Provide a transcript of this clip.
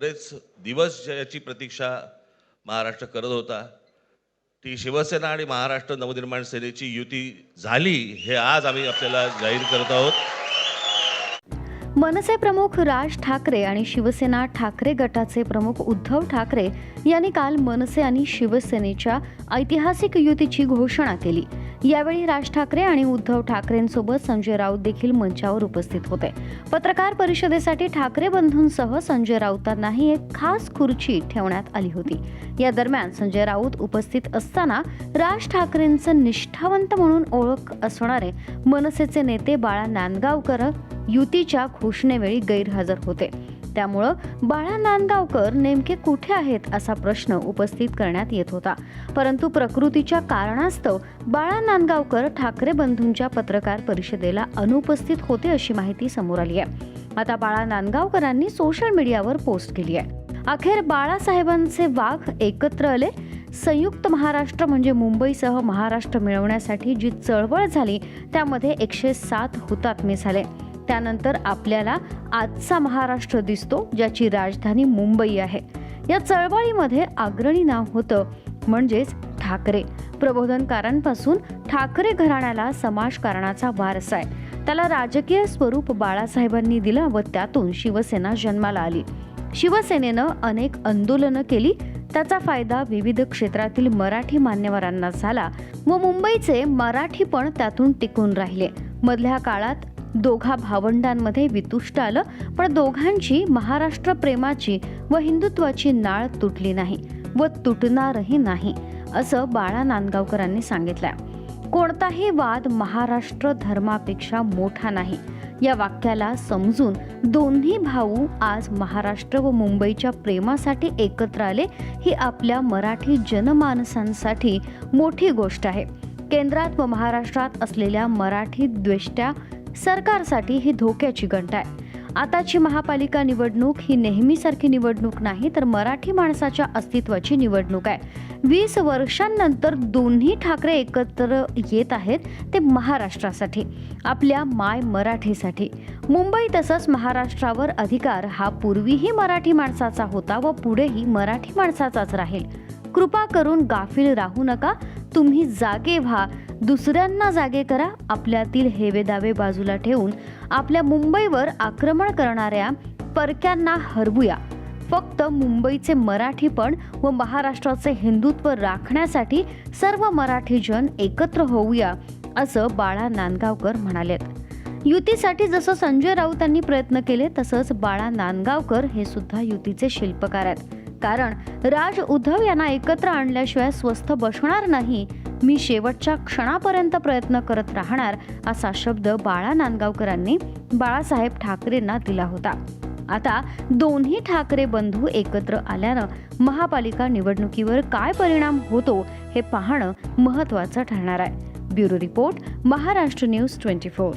बरेच दिवस ज्याची प्रतीक्षा महाराष्ट्र करत होता. ती शिवसेना आणि महाराष्ट्र नवनिर्माण सेनेची युती झाली हे आज आम्ही आपल्याला जाहीर करत आहोत. मनसे प्रमुख राज ठाकरे आणि शिवसेना ठाकरे गटाचे प्रमुख उद्धव ठाकरे यांनी काल मनसे आणि शिवसेनेच्या ऐतिहासिक युतीची घोषणा केली. यावेळी राज ठाकरे आणि उद्धव ठाकरेंसोबत संजय राऊत देखील मंचावर उपस्थित होते. पत्रकार परिषदेसाठी ठाकरे बंधूंसह संजय राऊतांनाही एक खास खुर्ची ठेवण्यात आली होती. या दरम्यान संजय राऊत उपस्थित असताना राज ठाकरेंचं निष्ठावंत म्हणून ओळख असणारे मनसेचे नेते बाळा नांदगावकर युतीच्या घोषणेवेळी गैरहजर होते. त्यामुळं बाळा नांदगावकर नेमके कुठे आहेत असा प्रश्न उपस्थित करण्यात येत होता. परंतु प्रकृतीच्या कारणास्तव बाळा नांदगावकर ठाकरे बंधूंच्या पत्रकार परिषदेला अनुपस्थित होते अशी माहिती समोर आली आहे. आता बाळा नांदगावकरांनी सोशल मीडियावर पोस्ट केली आहे. अखेर बाळासाहेबांचे वाघ एकत्र आले. संयुक्त महाराष्ट्र म्हणजे मुंबईसह महाराष्ट्र मिळवण्यासाठी जी चळवळ झाली त्यामध्ये एकशे सात हुतात्मे झाले. त्यानंतर आपल्याला आजचा महाराष्ट्र दिसतो ज्याची राजधानी मुंबई आहे. या चळवळीमध्ये अग्रणी नाव होतं म्हणजेच ठाकरे. प्रबोधनकारांपासून ठाकरे घराण्याला समाजकारणाचा वारसा आहे. त्याला राजकीय स्वरूप बाळासाहेबांनी दिलं व त्यातून शिवसेना जन्माला आली. शिवसेनेनं अनेक आंदोलनं केली. त्याचा फायदा विविध क्षेत्रातील मराठी मान्यवरांना झाला व मुंबईचे मराठी पण त्यातून टिकून राहिले. मधल्या काळात दोघा भावंडांमध्ये वितुष्ट आलं पण दोघांची महाराष्ट्र प्रेमाची व हिंदुत्वाची नाळ तुटली नाही व तुटणारही नाही असं बाळा नांदगावकरांनी सांगितलंय. कोणताही वाद महाराष्ट्र धर्मापेक्षा मोठा नाही. या वाक्याला समजून दोन्ही भाऊ आज महाराष्ट्र व मुंबईच्या प्रेमासाठी एकत्र आले ही आपल्या मराठी जनमानसांसाठी मोठी गोष्ट आहे. केंद्रात व महाराष्ट्रात असलेल्या मराठी द्वेष्ट्या सरकारसाठी ही धोक्याची घंटा आहे. आताची महापालिका निवडणूक ही नेहमीसारखी निवडणूक नाही तर मराठी माणसाच्या अस्तित्वाची निवडणूक आहे. वीस वर्षांनंतर दोन्ही ठाकरे एकत्र येत आहेत ते महाराष्ट्रासाठी आपल्या माय मराठीसाठी. मुंबई तसंच महाराष्ट्रावर अधिकार हा पूर्वीही मराठी माणसाचा होता व पुढेही मराठी माणसाचाच राहील. कृपा करून गाफील राहू नका तुम्ही जागे व्हा दुसऱ्यांना जागे करा आपल्यातील हेवेदावे बाजूला ठेवून आपल्या मुंबईवर आक्रमण करणाऱ्या परक्यांना हरवूया. फक्त मुंबईचे मराठीपण व महाराष्ट्राचे हिंदुत्व राखण्यासाठी सर्व मराठी जन एकत्र होऊया असं बाळा नांदगावकर म्हणालेत. युतीसाठी जसं संजय राऊतांनी प्रयत्न केले तसंच बाळा नांदगावकर हे सुद्धा युतीचे शिल्पकार आहेत. कारण राज उद्धव यांना एकत्र आणल्याशिवाय स्वस्थ बसणार नाही मी शेवटच्या क्षणापर्यंत प्रयत्न करत राहणार असा शब्द बाळा नांदगावकरांनी बाळासाहेब ठाकरेंना दिला होता. आता दोन्ही ठाकरे बंधू एकत्र आल्यानं महापालिका निवडणुकीवर काय परिणाम होतो हे पाहणं महत्त्वाचं ठरणार आहे. Bureau report Maharashtra news twenty four.